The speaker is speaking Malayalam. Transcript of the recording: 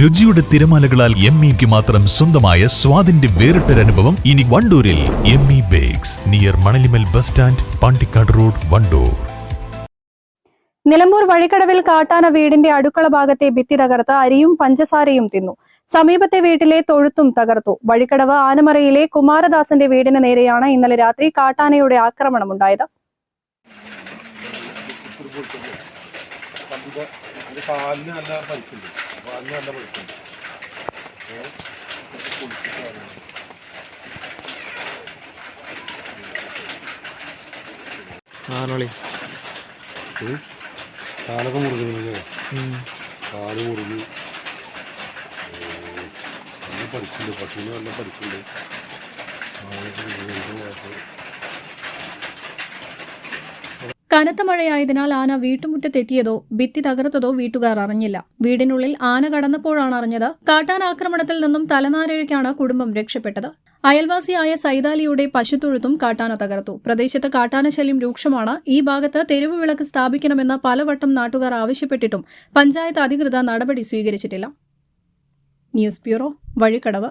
രുചിയുടെ തിരമാലകളാൽ എം ഇക്ക് മാത്രം സ്വന്തമായ സ്വാദിന്റെ വേറിട്ടൊരനുഭവം ഇനി വണ്ടൂരിൽ M E bakes near Manalimal bus stand Pandikkad road Wandoor. Nilambur വഴിക്കടവിൽ കാട്ടാന വീടിന്റെ അടുക്കള ഭാഗത്തെ ഭിത്തി തകർത്ത് അരിയും പഞ്ചസാരയും തിന്നു. സമീപത്തെ വീട്ടിലെ തൊഴുത്തും തകർത്തു. വഴിക്കടവ് ആനമറയിലെ കുമാരദാസന്റെ വീടിന് നേരെയാണ് ഇന്നലെ രാത്രി കാട്ടാനയുടെ ആക്രമണമുണ്ടായത്. ഇത് കാലിന് നല്ല പരിക്കുണ്ട് കാലിന് നല്ല പരിക്കുണ്ട് ആനോളി. കാലൊക്കെ മുറുകുന്നില്ലേ കാൽ മുറുകി. ഉം. നല്ല പരിക്കുണ്ട് പശുവിന് നല്ല പരിക്കുണ്ട്. കനത്ത മഴയായതിനാൽ ആന വീട്ടുമുറ്റത്തെത്തിയതോ ഭിത്തി തകർത്തതോ വീട്ടുകാർ അറിഞ്ഞില്ല. വീടിനുള്ളിൽ ആന കടന്നപ്പോഴാണ് അറിഞ്ഞത് കാട്ടാനാക്രമണത്തിൽ നിന്നും തലനാരഴയ്ക്കാണ് കുടുംബം രക്ഷപ്പെട്ടത്. അയൽവാസിയായ സൈതാലിയുടെ പശുത്തൊഴുത്തും കാട്ടാന തകർത്തു. പ്രദേശത്ത് കാട്ടാനശല്യം രൂക്ഷമാണ്. ഈ ഭാഗത്ത് തെരുവ് വിളക്ക് സ്ഥാപിക്കണമെന്ന് പലവട്ടം നാട്ടുകാർ ആവശ്യപ്പെട്ടിട്ടും പഞ്ചായത്ത് അധികൃതർ നടപടി സ്വീകരിച്ചിട്ടില്ല. News bureau Vazhikkadavu.